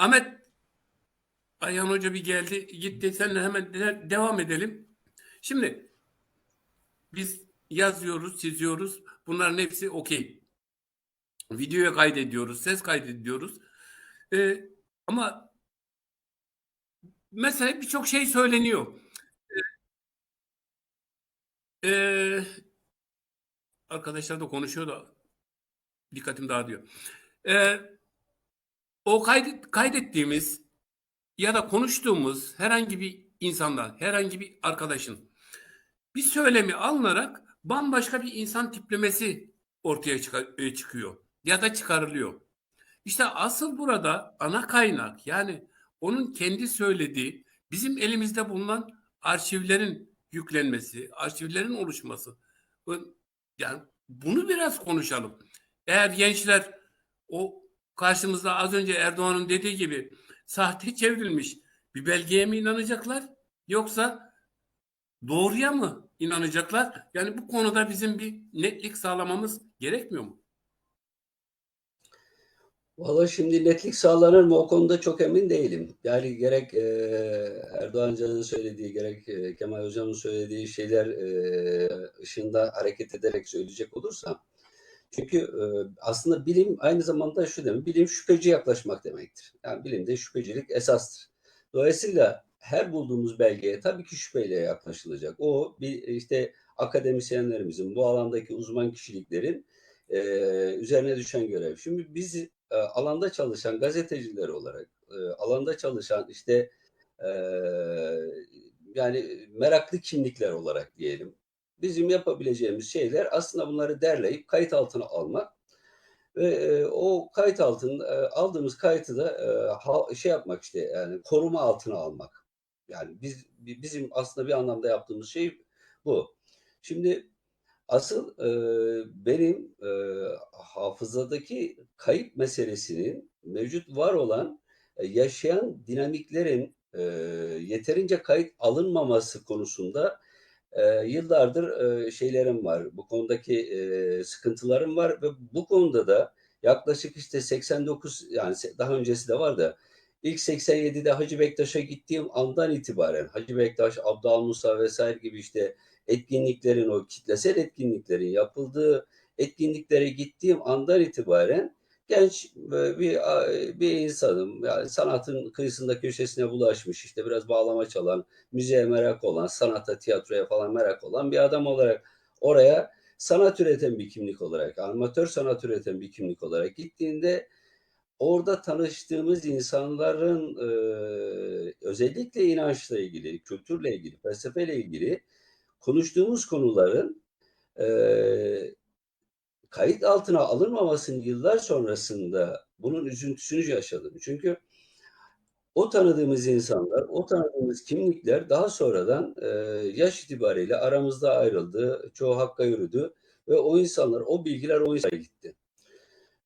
Ahmet Ayhan Hoca bir geldi gitti. Seninle hemen de- devam edelim. Şimdi biz yazıyoruz, çiziyoruz. Bunların hepsi okey. Videoya kaydediyoruz, ses kaydediyoruz. Ee, ama mesela birçok şey söyleniyor. Ee, arkadaşlar da konuşuyor da dikkatim dağılıyor. Ee, o kaydet, kaydettiğimiz ya da konuştuğumuz herhangi bir insandan, herhangi bir arkadaşın bir söylemi alınarak bambaşka bir insan tiplemesi ortaya e, çıkıyor ya da çıkarılıyor. İşte asıl burada ana kaynak yani onun kendi söylediği bizim elimizde bulunan arşivlerin yüklenmesi, arşivlerin oluşması. Yani bunu biraz konuşalım. Eğer gençler o karşımızda az önce Erdoğan'ın dediği gibi sahte çevrilmiş bir belgeye mi inanacaklar yoksa doğruya mı inanacaklar? Yani bu konuda bizim bir netlik sağlamamız gerekmiyor mu? Valla şimdi netlik sağlanır mı o konuda çok emin değilim. Yani gerek e, Erdoğan Can'ın söylediği gerek e, Kemal Hocam'ın söylediği şeyler e, ışığında hareket ederek söyleyecek olursam. Çünkü e, aslında bilim aynı zamanda şu demek, bilim şüpheci yaklaşmak demektir. Yani bilimde şüphecilik esastır. Dolayısıyla her bulduğumuz belgeye tabii ki şüpheyle yaklaşılacak. O bir işte akademisyenlerimizin, bu alandaki uzman kişiliklerin e, üzerine düşen görev. Şimdi biz e, alanda çalışan gazeteciler olarak, e, alanda çalışan işte e, yani meraklı kimlikler olarak diyelim. Bizim yapabileceğimiz şeyler aslında bunları derleyip kayıt altına almak ve e, o kayıt altın e, aldığımız kayıtı da e, ha- şey yapmak işte yani koruma altına almak. Yani biz bi- bizim aslında bir anlamda yaptığımız şey bu. Şimdi Asıl e, benim e, hafızadaki kayıp meselesinin mevcut var olan e, yaşayan dinamiklerin e, yeterince kayıt alınmaması konusunda e, yıllardır e, şeylerim var. Bu konudaki e, sıkıntılarım var ve bu konuda da yaklaşık işte 89 yani daha öncesi de var da ilk 87'de Hacı Bektaş'a gittiğim andan itibaren Hacı Bektaş, Abdal Musa vesaire gibi işte etkinliklerin o kitlesel etkinliklerin yapıldığı etkinliklere gittiğim andan itibaren genç e, bir bir insanım. Yani sanatın kıyısında köşesine bulaşmış işte biraz bağlama çalan, müziğe merak olan, sanata, tiyatroya falan merak olan bir adam olarak oraya sanat üreten bir kimlik olarak, amatör sanat üreten bir kimlik olarak gittiğinde orada tanıştığımız insanların e, özellikle inançla ilgili, kültürle ilgili, felsefeyle ilgili konuştuğumuz konuların e, kayıt altına alınmamasının yıllar sonrasında bunun üzüntüsünü yaşadım. Çünkü o tanıdığımız insanlar, o tanıdığımız kimlikler daha sonradan e, yaş itibariyle aramızda ayrıldı, çoğu hakka yürüdü ve o insanlar, o bilgiler o insana gitti.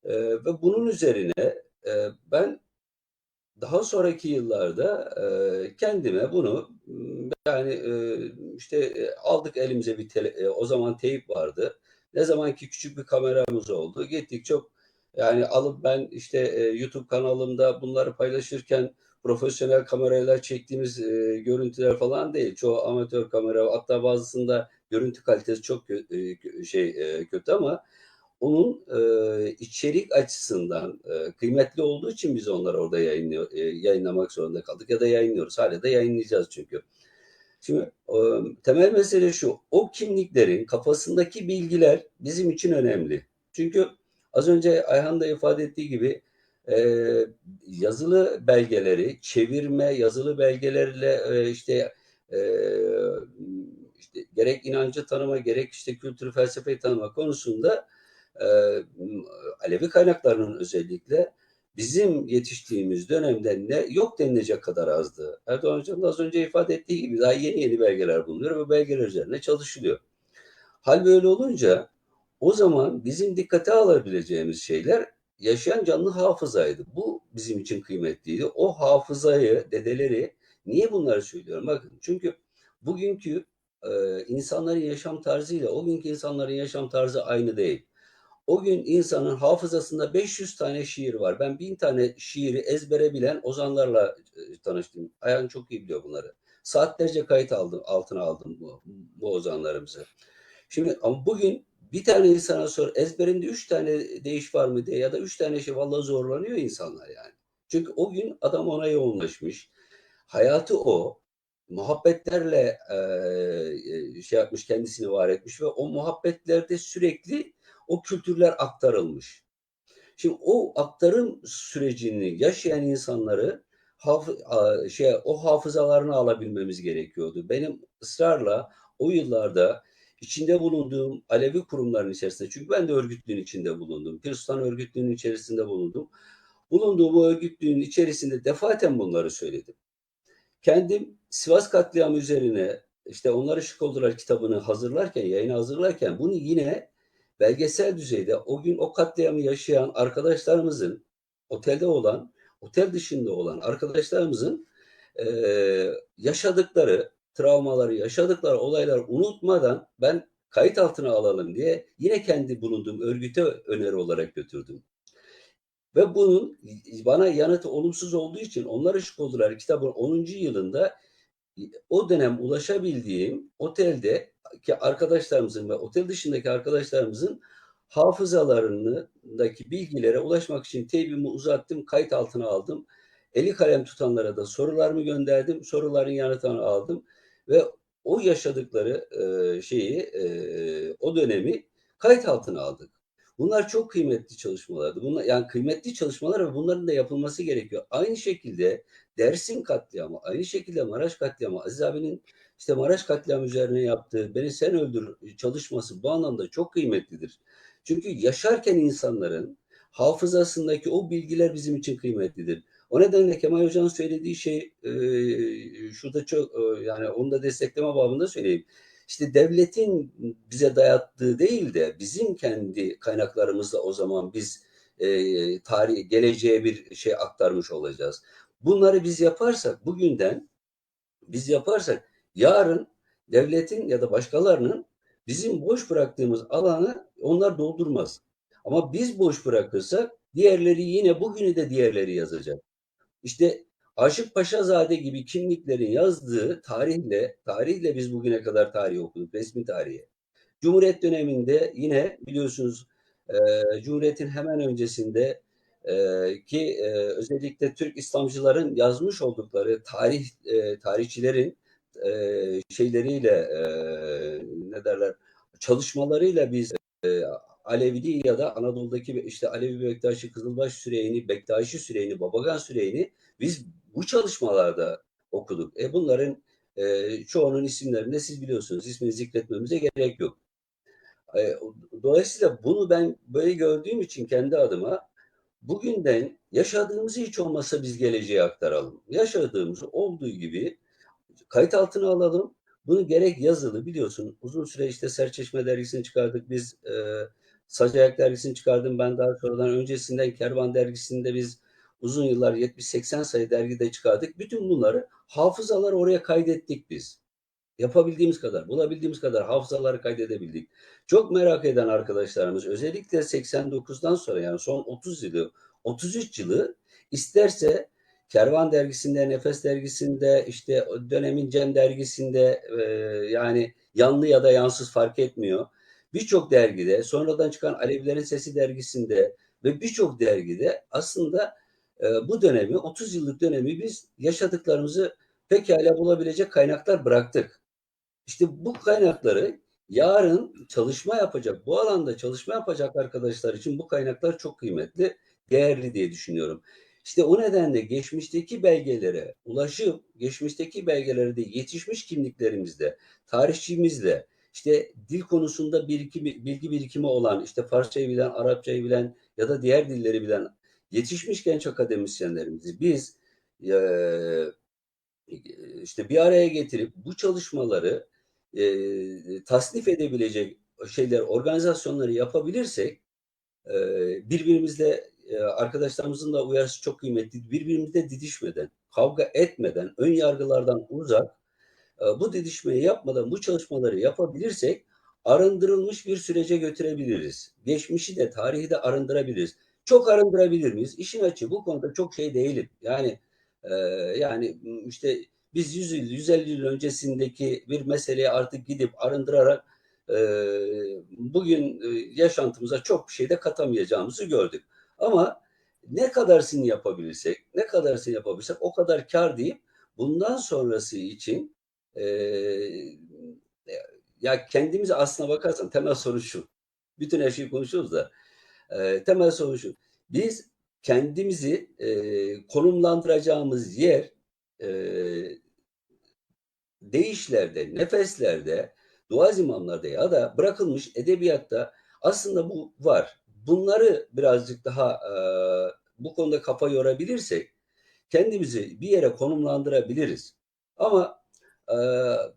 E, ve bunun üzerine e, ben daha sonraki yıllarda e, kendime bunu yani e, işte aldık elimize bir tele, e, o zaman teyip vardı. Ne zamanki küçük bir kameramız oldu. Gittik çok yani alıp ben işte e, YouTube kanalımda bunları paylaşırken profesyonel kamerayla çektiğimiz e, görüntüler falan değil. Çoğu amatör kamera hatta bazısında görüntü kalitesi çok e, şey e, kötü ama onun e, içerik açısından e, kıymetli olduğu için biz onları orada yayınlıyor, e, yayınlamak zorunda kaldık ya da yayınlıyoruz. Hala da yayınlayacağız çünkü. Şimdi e, temel mesele şu, o kimliklerin kafasındaki bilgiler bizim için önemli. Çünkü az önce Ayhan da ifade ettiği gibi e, yazılı belgeleri, çevirme, yazılı belgelerle e, işte e, işte gerek inancı tanıma, gerek işte kültür felsefeyi tanıma konusunda e, Alevi kaynaklarının özellikle bizim yetiştiğimiz dönemde ne yok denilecek kadar azdı. Erdoğan Hocam az önce ifade ettiği gibi daha yeni yeni belgeler bulunuyor ve belgeler üzerine çalışılıyor. Hal böyle olunca o zaman bizim dikkate alabileceğimiz şeyler yaşayan canlı hafızaydı. Bu bizim için kıymetliydi. O hafızayı, dedeleri niye bunları söylüyorum? Bakın çünkü bugünkü e, insanların yaşam tarzıyla o günkü insanların yaşam tarzı aynı değil. O gün insanın hafızasında 500 tane şiir var. Ben 1000 tane şiiri ezbere bilen ozanlarla e, tanıştım. Ayhan çok iyi biliyor bunları. Saatlerce kayıt aldım, altına aldım bu, bu ozanlarımızı. Şimdi ama bugün bir tane insana sor ezberinde üç tane değiş var mı diye ya da üç tane şey vallahi zorlanıyor insanlar yani. Çünkü o gün adam ona yoğunlaşmış. Hayatı o. Muhabbetlerle e, şey yapmış kendisini var etmiş ve o muhabbetlerde sürekli o kültürler aktarılmış. Şimdi o aktarım sürecini yaşayan insanları haf- şey o hafızalarını alabilmemiz gerekiyordu. Benim ısrarla o yıllarda içinde bulunduğum Alevi kurumların içerisinde çünkü ben de örgütlüğün içinde bulundum. Pir Sultan örgütlüğünün içerisinde bulundum. Bulunduğum bu örgütlüğün içerisinde defaten bunları söyledim. Kendim Sivas katliamı üzerine işte onlar ışık oldular kitabını hazırlarken, yayını hazırlarken bunu yine belgesel düzeyde o gün o katliamı yaşayan arkadaşlarımızın otelde olan, otel dışında olan arkadaşlarımızın eee, yaşadıkları, travmaları, yaşadıkları olaylar unutmadan ben kayıt altına alalım diye yine kendi bulunduğum örgüte öneri olarak götürdüm. Ve bunun bana yanıtı olumsuz olduğu için Onlar Işık Oldular kitabın 10. yılında o dönem ulaşabildiğim otelde ki arkadaşlarımızın ve otel dışındaki arkadaşlarımızın hafızalarındaki bilgilere ulaşmak için teybimi uzattım, kayıt altına aldım. Eli kalem tutanlara da sorularımı gönderdim, soruların yanıtını aldım ve o yaşadıkları şeyi, o dönemi kayıt altına aldık. Bunlar çok kıymetli çalışmalardı. Bunlar yani kıymetli çalışmalar ve bunların da yapılması gerekiyor. Aynı şekilde Dersim katliamı, aynı şekilde Maraş katliamı, Aziz abinin işte Maraş katliamı üzerine yaptığı Beni Sen Öldür çalışması bu anlamda çok kıymetlidir. Çünkü yaşarken insanların hafızasındaki o bilgiler bizim için kıymetlidir. O nedenle Kemal Hoca'nın söylediği şey e, şurada çok e, yani onu da destekleme babında söyleyeyim. İşte devletin bize dayattığı değil de bizim kendi kaynaklarımızla o zaman biz e, tarih geleceğe bir şey aktarmış olacağız. Bunları biz yaparsak bugünden biz yaparsak yarın devletin ya da başkalarının bizim boş bıraktığımız alanı onlar doldurmaz. Ama biz boş bırakırsak diğerleri yine bugünü de diğerleri yazacak. İşte Aşık Paşazade gibi kimliklerin yazdığı tarihle, tarihle biz bugüne kadar tarih okuduk, resmi tarihi. Cumhuriyet döneminde yine biliyorsunuz e, Cumhuriyet'in hemen öncesinde e, ki e, özellikle Türk İslamcıların yazmış oldukları tarih e, tarihçilerin e, şeyleriyle e, ne derler çalışmalarıyla biz e, Aleviliği ya da Anadolu'daki işte Alevi Bektaşi, Kızılbaş Süreyni, Bektaşi Süreyni, Babagan Süreyni biz bu çalışmalarda okuduk. E bunların e, çoğunun isimlerini de siz biliyorsunuz. İsmini zikretmemize gerek yok. E, dolayısıyla bunu ben böyle gördüğüm için kendi adıma bugünden yaşadığımızı hiç olmazsa biz geleceğe aktaralım. Yaşadığımızı olduğu gibi kayıt altına alalım. Bunu gerek yazılı biliyorsun uzun süre işte Serçeşme dergisini çıkardık biz e, Sac Ayak dergisini çıkardım ben daha sonradan öncesinden Kervan dergisinde biz uzun yıllar 70-80 sayı dergide çıkardık. Bütün bunları hafızalar oraya kaydettik biz. Yapabildiğimiz kadar, bulabildiğimiz kadar hafızaları kaydedebildik. Çok merak eden arkadaşlarımız özellikle 89'dan sonra yani son 30 yılı, 33 yılı isterse Kervan dergisinde, Nefes dergisinde, işte dönemin Cem dergisinde e, yani yanlı ya da yansız fark etmiyor. Birçok dergide, sonradan çıkan Alevilerin Sesi dergisinde ve birçok dergide aslında e, bu dönemi, 30 yıllık dönemi biz yaşadıklarımızı pekala bulabilecek kaynaklar bıraktık. İşte bu kaynakları yarın çalışma yapacak, bu alanda çalışma yapacak arkadaşlar için bu kaynaklar çok kıymetli, değerli diye düşünüyorum. İşte o nedenle geçmişteki belgelere ulaşıp geçmişteki belgelere de yetişmiş kimliklerimizde, tarihçimizle, işte dil konusunda bilgi, bilgi birikimi olan, işte Farsçayı bilen, Arapçayı bilen ya da diğer dilleri bilen yetişmiş genç akademisyenlerimizi biz e, işte bir araya getirip bu çalışmaları e, tasnif edebilecek şeyler, organizasyonları yapabilirsek e, birbirimizle e, arkadaşlarımızın da uyarısı çok kıymetli. Birbirimizle didişmeden, kavga etmeden, ön yargılardan uzak e, bu didişmeyi yapmadan bu çalışmaları yapabilirsek arındırılmış bir sürece götürebiliriz. Geçmişi de tarihi de arındırabiliriz. Çok arındırabilir miyiz? İşin açığı bu konuda çok şey değilim. Yani e, yani işte biz 100 yıl, 150 yıl öncesindeki bir meseleyi artık gidip arındırarak e, bugün e, yaşantımıza çok bir şey de katamayacağımızı gördük. Ama ne kadarsını yapabilirsek, ne kadarsını yapabilirsek o kadar kar deyip bundan sonrası için e, ya kendimize aslına bakarsan temel soru şu. Bütün her şeyi konuşuyoruz da e, temel soru şu. Biz kendimizi e, konumlandıracağımız yer e, deyişlerde, nefeslerde, dua imamlarda ya da bırakılmış edebiyatta aslında bu var. Bunları birazcık daha e, bu konuda kafa yorabilirsek kendimizi bir yere konumlandırabiliriz. Ama e,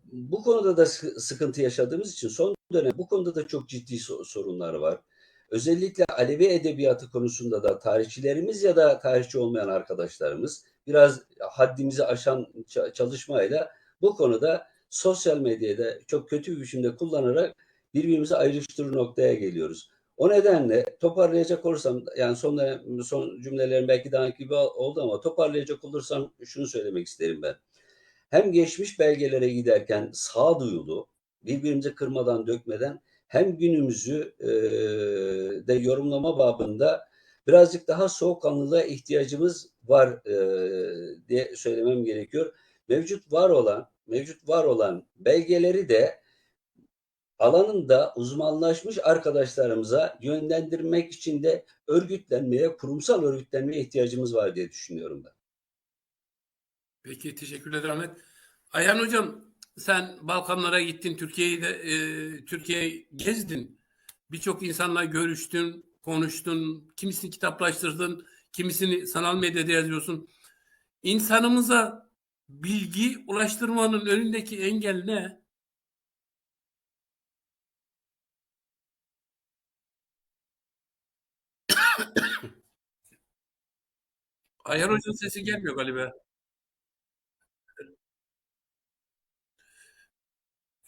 bu konuda da sı- sıkıntı yaşadığımız için son dönem bu konuda da çok ciddi so- sorunlar var. Özellikle Alevi edebiyatı konusunda da tarihçilerimiz ya da tarihçi olmayan arkadaşlarımız biraz haddimizi aşan ça- çalışmayla bu konuda sosyal medyada çok kötü bir biçimde kullanarak birbirimizi ayrıştırır noktaya geliyoruz. O nedenle toparlayacak olursam yani son, son cümlelerim belki daha gibi oldu ama toparlayacak olursam şunu söylemek isterim ben. Hem geçmiş belgelere giderken sağduyulu, birbirimizi kırmadan dökmeden hem günümüzü e, de yorumlama babında birazcık daha soğukkanlılığa ihtiyacımız var e, diye söylemem gerekiyor. Mevcut var olan mevcut var olan belgeleri de alanında uzmanlaşmış arkadaşlarımıza yönlendirmek için de örgütlenmeye, kurumsal örgütlenmeye ihtiyacımız var diye düşünüyorum ben. Peki teşekkür ederim Ahmet. Ayhan hocam sen Balkanlara gittin, Türkiye'yi de e, Türkiye'yi gezdin. Birçok insanla görüştün, konuştun, kimisini kitaplaştırdın, kimisini sanal medyada yazıyorsun. İnsanımıza bilgi ulaştırmanın önündeki engel ne? Ayhan hocam sesi gelmiyor galiba.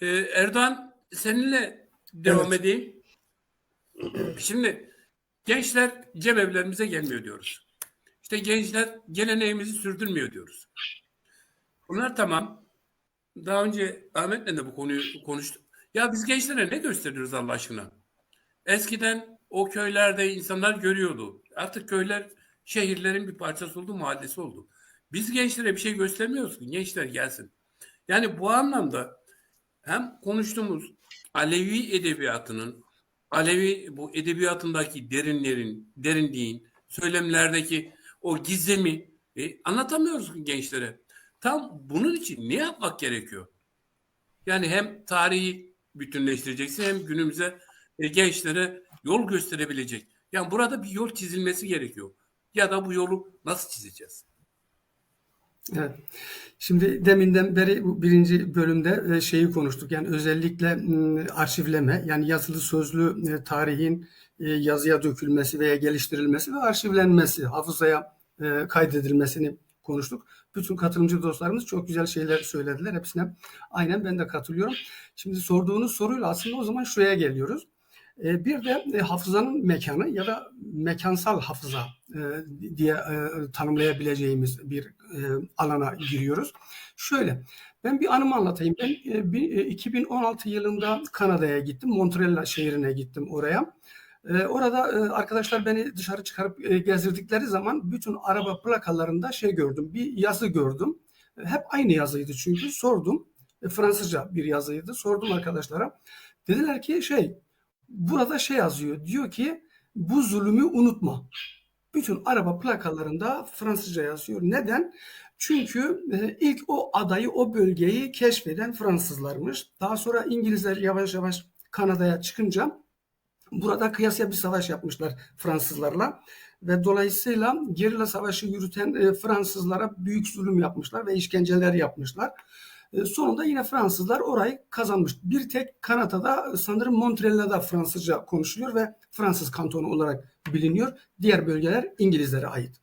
Ee, Erdoğan seninle devam Evet. edeyim. Şimdi gençler cemevlerimize gelmiyor diyoruz. İşte gençler geleneğimizi sürdürmüyor diyoruz. Bunlar tamam. Daha önce Ahmet'le de bu konuyu konuştuk. Ya biz gençlere ne gösteriyoruz Allah aşkına? Eskiden o köylerde insanlar görüyordu. Artık köyler şehirlerin bir parçası oldu, mahallesi oldu. Biz gençlere bir şey göstermiyoruz ki gençler gelsin. Yani bu anlamda hem konuştuğumuz Alevi edebiyatının, Alevi bu edebiyatındaki derinlerin, derinliğin, söylemlerdeki o gizemi e, anlatamıyoruz gençlere. Tam bunun için ne yapmak gerekiyor? Yani hem tarihi bütünleştireceksin hem günümüze e, gençlere yol gösterebilecek. Yani burada bir yol çizilmesi gerekiyor. Ya da bu yolu nasıl çizeceğiz? Evet. Şimdi deminden beri birinci bölümde e, şeyi konuştuk. Yani özellikle arşivleme, yani yazılı sözlü e, tarihin e, yazıya dökülmesi veya geliştirilmesi ve arşivlenmesi, hafızaya kaydedilmesini konuştuk. Bütün katılımcı dostlarımız çok güzel şeyler söylediler. Hepsine aynen ben de katılıyorum. Şimdi sorduğunuz soruyla aslında o zaman şuraya geliyoruz. E, Bir de e, hafızanın mekanı ya da mekansal hafıza e, diye e, tanımlayabileceğimiz bir alana giriyoruz. Şöyle, ben bir anımı anlatayım. Ben e, bir, e, 2016 yılında Kanada'ya gittim. Montreal şehrine gittim oraya. Orada arkadaşlar beni dışarı çıkarıp gezdirdikleri zaman bütün araba plakalarında şey gördüm. Bir yazı gördüm. Hep aynı yazıydı çünkü. Sordum. Fransızca bir yazıydı. Sordum arkadaşlara. Dediler ki şey burada şey yazıyor. Diyor ki bu zulmü unutma. Bütün araba plakalarında Fransızca yazıyor. Neden? Çünkü e, ilk o adayı, o bölgeyi keşfeden Fransızlarmış. Daha sonra İngilizler yavaş yavaş Kanada'ya çıkınca burada kıyasya bir savaş yapmışlar Fransızlarla ve dolayısıyla gerilla savaşı yürüten e, Fransızlara büyük zulüm yapmışlar ve işkenceler yapmışlar. E, Sonunda yine Fransızlar orayı kazanmış. Bir tek Kanada'da sanırım Montreal'da Fransızca konuşuluyor ve Fransız kantonu olarak biliniyor. Diğer bölgeler İngilizlere ait.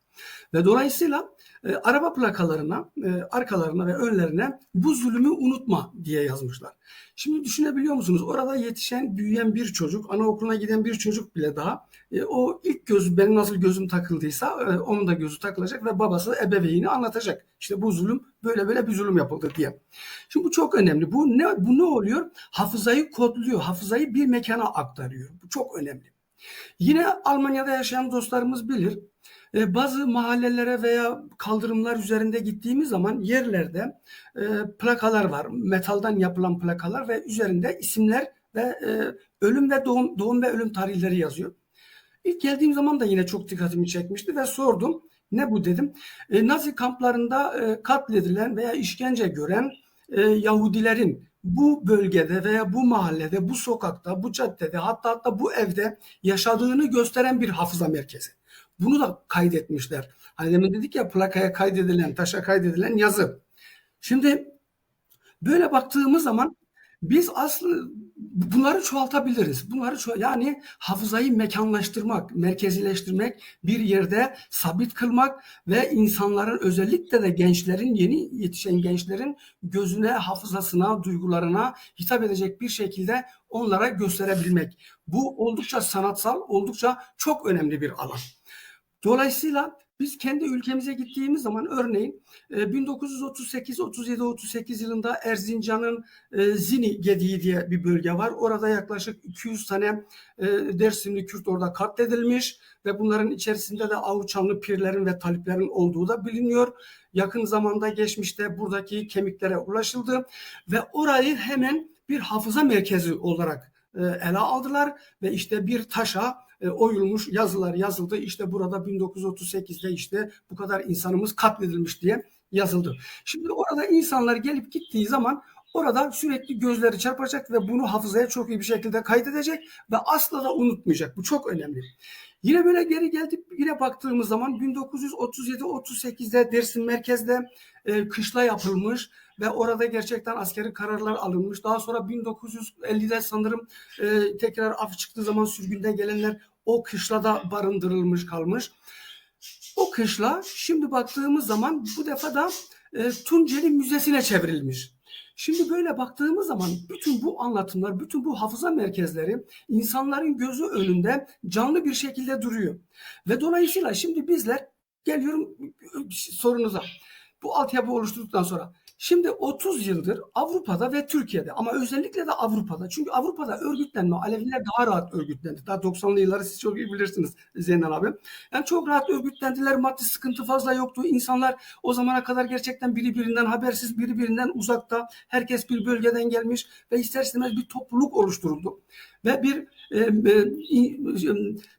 Ve dolayısıyla e, araba plakalarına, e, arkalarına ve önlerine bu zulümü unutma diye yazmışlar. Şimdi düşünebiliyor musunuz? Orada yetişen, büyüyen bir çocuk, anaokuluna giden bir çocuk bile daha e, o ilk göz benim nasıl gözüm takıldıysa e, onun da gözü takılacak ve babası ebeveyni anlatacak. İşte bu zulüm böyle böyle bir zulüm yapıldı diye. Şimdi bu çok önemli. Bu ne bu ne oluyor? Hafızayı kodluyor. Hafızayı bir mekana aktarıyor. Bu çok önemli. Yine Almanya'da yaşayan dostlarımız bilir. E, bazı mahallelere veya kaldırımlar üzerinde gittiğimiz zaman yerlerde e, plakalar var. Metaldan yapılan plakalar ve üzerinde isimler ve e, ölüm ve doğum, doğum ve ölüm tarihleri yazıyor. İlk geldiğim zaman da yine çok dikkatimi çekmişti ve sordum. Ne bu dedim. E, Nazi kamplarında e, katledilen veya işkence gören e, Yahudilerin bu bölgede veya bu mahallede, bu sokakta, bu caddede hatta hatta bu evde yaşadığını gösteren bir hafıza merkezi. Bunu da kaydetmişler. Hani demin dedik ya plakaya kaydedilen, taşa kaydedilen yazı. Şimdi böyle baktığımız zaman biz aslında bunları çoğaltabiliriz. Bunları ço- yani hafızayı mekanlaştırmak, merkezileştirmek, bir yerde sabit kılmak ve insanların özellikle de gençlerin, yeni yetişen gençlerin gözüne, hafızasına, duygularına hitap edecek bir şekilde onlara gösterebilmek. Bu oldukça sanatsal, oldukça çok önemli bir alan. Dolayısıyla biz kendi ülkemize gittiğimiz zaman örneğin e, 1938, 37, 38 yılında Erzincan'ın e, Zini Gediği diye bir bölge var. Orada yaklaşık 200 tane e, Dersimli Kürt orada katledilmiş ve bunların içerisinde de Avuçanlı pirlerin ve taliplerin olduğu da biliniyor. Yakın zamanda geçmişte buradaki kemiklere ulaşıldı ve orayı hemen bir hafıza merkezi olarak e, ele aldılar ve işte bir taşa e, oyulmuş yazılar yazıldı. İşte burada 1938'de işte bu kadar insanımız katledilmiş diye yazıldı. Şimdi orada insanlar gelip gittiği zaman orada sürekli gözleri çarpacak ve bunu hafızaya çok iyi bir şekilde kaydedecek ve asla da unutmayacak. Bu çok önemli. Yine böyle geri geldik yine baktığımız zaman 1937-38'de Dersim merkezde e, kışla yapılmış ve orada gerçekten askeri kararlar alınmış. Daha sonra 1950'de sanırım e, tekrar af çıktığı zaman sürgünden gelenler o kışlada barındırılmış kalmış. O kışla şimdi baktığımız zaman bu defa da e, Tunceli Müzesi'ne çevrilmiş. Şimdi böyle baktığımız zaman bütün bu anlatımlar, bütün bu hafıza merkezleri insanların gözü önünde canlı bir şekilde duruyor. Ve dolayısıyla şimdi bizler geliyorum sorunuza. Bu altyapı oluşturduktan sonra Şimdi 30 yıldır Avrupa'da ve Türkiye'de ama özellikle de Avrupa'da. Çünkü Avrupa'da örgütlenme, Aleviler daha rahat örgütlendi. Daha 90'lı yılları siz çok iyi bilirsiniz Zeynel abi. Yani çok rahat örgütlendiler. Maddi sıkıntı fazla yoktu. İnsanlar o zamana kadar gerçekten biri birinden habersiz, biri birinden uzakta. Herkes bir bölgeden gelmiş ve ister istemez bir topluluk oluşturuldu. Ve bir e, e,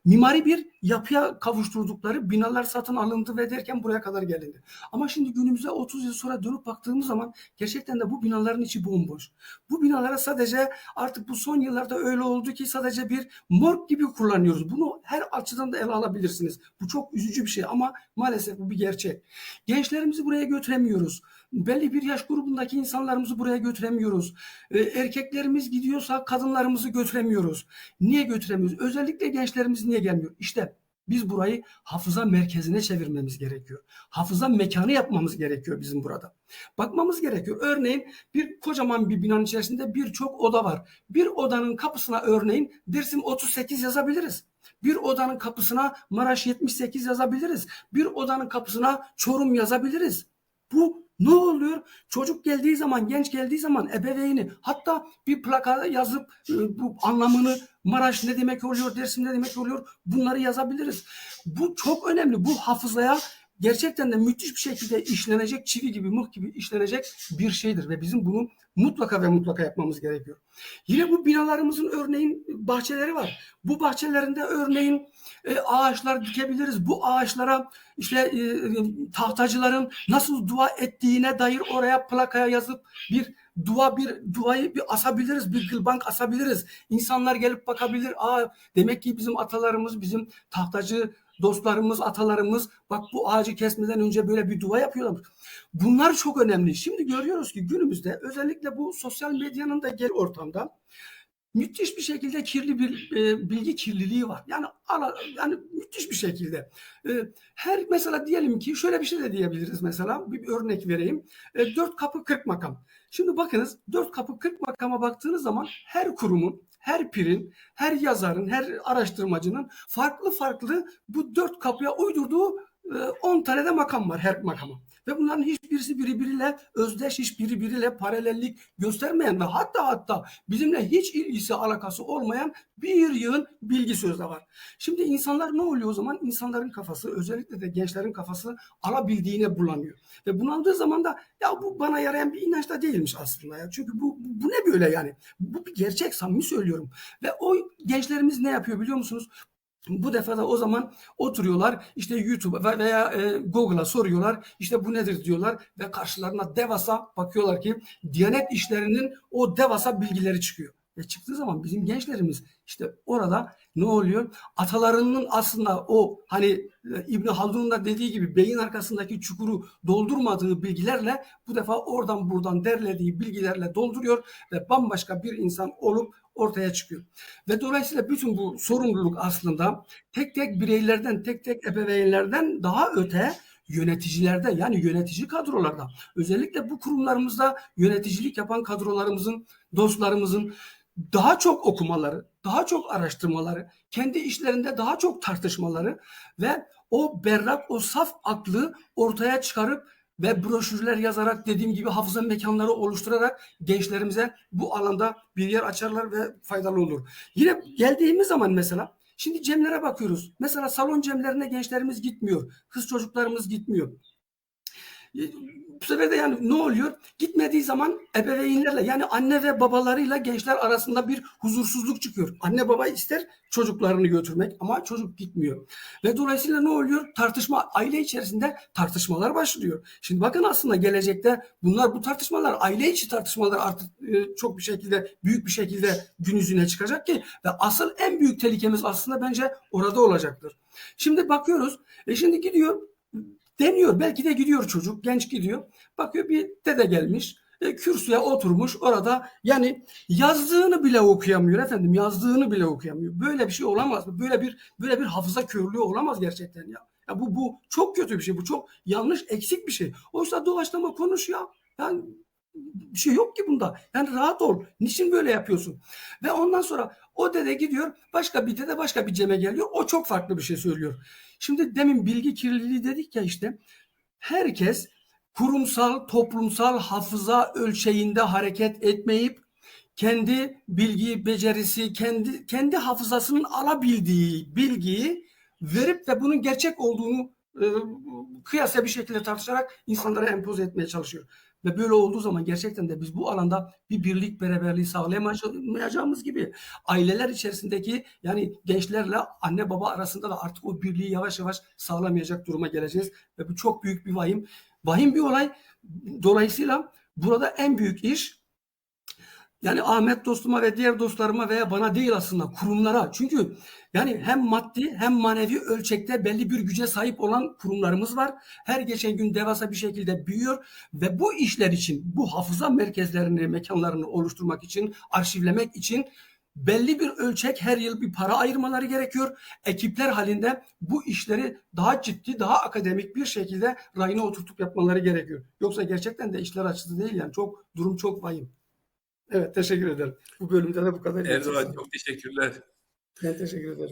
mimari bir yapıya kavuşturdukları binalar satın alındı ve derken buraya kadar gelindi. Ama şimdi günümüze 30 yıl sonra dönüp baktığımız zaman gerçekten de bu binaların içi bomboş. Bu binalara sadece artık bu son yıllarda öyle oldu ki sadece bir morg gibi kullanıyoruz. Bunu her açıdan da ele alabilirsiniz. Bu çok üzücü bir şey ama maalesef bu bir gerçek. Gençlerimizi buraya götüremiyoruz. Belli bir yaş grubundaki insanlarımızı buraya götüremiyoruz. Ee, erkeklerimiz gidiyorsa kadınlarımızı götüremiyoruz. Niye götüremiyoruz? Özellikle gençlerimiz niye gelmiyor? İşte biz burayı hafıza merkezine çevirmemiz gerekiyor. Hafıza mekanı yapmamız gerekiyor bizim burada. Bakmamız gerekiyor. Örneğin bir kocaman bir binanın içerisinde birçok oda var. Bir odanın kapısına örneğin Dersim 38 yazabiliriz. Bir odanın kapısına Maraş 78 yazabiliriz. Bir odanın kapısına Çorum yazabiliriz. Bu ne oluyor? Çocuk geldiği zaman, genç geldiği zaman ebeveyni hatta bir plaka yazıp e, bu anlamını Maraş ne demek oluyor, Dersim ne demek oluyor bunları yazabiliriz. Bu çok önemli. Bu hafızaya gerçekten de müthiş bir şekilde işlenecek, çivi gibi, mıh gibi işlenecek bir şeydir ve bizim bunu mutlaka ve mutlaka yapmamız gerekiyor. Yine bu binalarımızın örneğin bahçeleri var. Bu bahçelerinde örneğin e, ağaçlar dikebiliriz. Bu ağaçlara işte e, tahtacıların nasıl dua ettiğine dair oraya plakaya yazıp bir dua bir duayı bir asabiliriz, bir gılbank asabiliriz. İnsanlar gelip bakabilir. Aa demek ki bizim atalarımız, bizim tahtacı dostlarımız, atalarımız bak bu ağacı kesmeden önce böyle bir dua yapıyorlar. Bunlar çok önemli. Şimdi görüyoruz ki günümüzde özellikle bu sosyal medyanın da gel ortamda müthiş bir şekilde kirli bir e, bilgi kirliliği var. Yani ala, yani müthiş bir şekilde. E, her mesela diyelim ki şöyle bir şey de diyebiliriz mesela bir örnek vereyim. E, dört kapı 40 makam. Şimdi bakınız dört kapı 40 makama baktığınız zaman her kurumun, her pirin, her yazarın, her araştırmacının farklı farklı bu dört kapıya uydurduğu 10 tane de makam var her makama. Ve bunların hiçbirisi birbiriyle özdeş, hiçbiri biriyle paralellik göstermeyen ve hatta hatta bizimle hiç ilgisi alakası olmayan bir yığın bilgi sözde var. Şimdi insanlar ne oluyor o zaman? İnsanların kafası özellikle de gençlerin kafası alabildiğine bulanıyor. Ve bunaldığı zaman da ya bu bana yarayan bir inanç da değilmiş aslında ya. Çünkü bu, bu ne böyle yani? Bu bir gerçek samimi söylüyorum. Ve o gençlerimiz ne yapıyor biliyor musunuz? Bu defa da o zaman oturuyorlar işte YouTube veya e, Google'a soruyorlar işte bu nedir diyorlar ve karşılarına devasa bakıyorlar ki Diyanet işlerinin o devasa bilgileri çıkıyor. Ve çıktığı zaman bizim gençlerimiz işte orada ne oluyor? Atalarının aslında o hani e, İbn Haldun'un da dediği gibi beyin arkasındaki çukuru doldurmadığı bilgilerle bu defa oradan buradan derlediği bilgilerle dolduruyor ve bambaşka bir insan olup ortaya çıkıyor. Ve dolayısıyla bütün bu sorumluluk aslında tek tek bireylerden, tek tek ebeveynlerden daha öte yöneticilerde yani yönetici kadrolarda özellikle bu kurumlarımızda yöneticilik yapan kadrolarımızın, dostlarımızın daha çok okumaları, daha çok araştırmaları, kendi işlerinde daha çok tartışmaları ve o berrak, o saf aklı ortaya çıkarıp ve broşürler yazarak dediğim gibi hafıza mekanları oluşturarak gençlerimize bu alanda bir yer açarlar ve faydalı olur. Yine geldiğimiz zaman mesela şimdi cemlere bakıyoruz. Mesela salon cemlerine gençlerimiz gitmiyor. Kız çocuklarımız gitmiyor. Bu sefer de yani ne oluyor? Gitmediği zaman ebeveynlerle yani anne ve babalarıyla gençler arasında bir huzursuzluk çıkıyor. Anne baba ister çocuklarını götürmek ama çocuk gitmiyor. Ve dolayısıyla ne oluyor? Tartışma aile içerisinde tartışmalar başlıyor. Şimdi bakın aslında gelecekte bunlar bu tartışmalar aile içi tartışmalar artık e, çok bir şekilde büyük bir şekilde gün yüzüne çıkacak ki ve asıl en büyük tehlikemiz aslında bence orada olacaktır. Şimdi bakıyoruz. E şimdi gidiyor Deniyor belki de gidiyor çocuk genç gidiyor. Bakıyor bir dede gelmiş e, kürsüye oturmuş orada yani yazdığını bile okuyamıyor efendim yazdığını bile okuyamıyor. Böyle bir şey olamaz mı? Böyle bir böyle bir hafıza körlüğü olamaz gerçekten ya. Ya bu bu çok kötü bir şey. Bu çok yanlış, eksik bir şey. Oysa doğaçlama konuş ya. Yani bir şey yok ki bunda. Yani rahat ol. Niçin böyle yapıyorsun? Ve ondan sonra o dede gidiyor başka bir dede başka bir ceme geliyor. O çok farklı bir şey söylüyor. Şimdi demin bilgi kirliliği dedik ya işte. Herkes kurumsal, toplumsal hafıza ölçeğinde hareket etmeyip kendi bilgi becerisi, kendi kendi hafızasının alabildiği bilgiyi verip ve bunun gerçek olduğunu e, kıyasya bir şekilde tartışarak insanlara empoze etmeye çalışıyor. Ve böyle olduğu zaman gerçekten de biz bu alanda bir birlik beraberliği sağlayamayacağımız gibi aileler içerisindeki yani gençlerle anne baba arasında da artık o birliği yavaş yavaş sağlamayacak duruma geleceğiz. Ve bu çok büyük bir vahim. Vahim bir olay. Dolayısıyla burada en büyük iş yani Ahmet dostuma ve diğer dostlarıma veya bana değil aslında kurumlara. Çünkü yani hem maddi hem manevi ölçekte belli bir güce sahip olan kurumlarımız var. Her geçen gün devasa bir şekilde büyüyor ve bu işler için bu hafıza merkezlerini, mekanlarını oluşturmak için, arşivlemek için belli bir ölçek her yıl bir para ayırmaları gerekiyor. Ekipler halinde bu işleri daha ciddi, daha akademik bir şekilde rayına oturtup yapmaları gerekiyor. Yoksa gerçekten de işler açısı değil yani çok durum çok vahim. Evet teşekkür ederim. Bu bölümde de bu kadar. Erdoğan çok teşekkürler. Ben teşekkür ederim.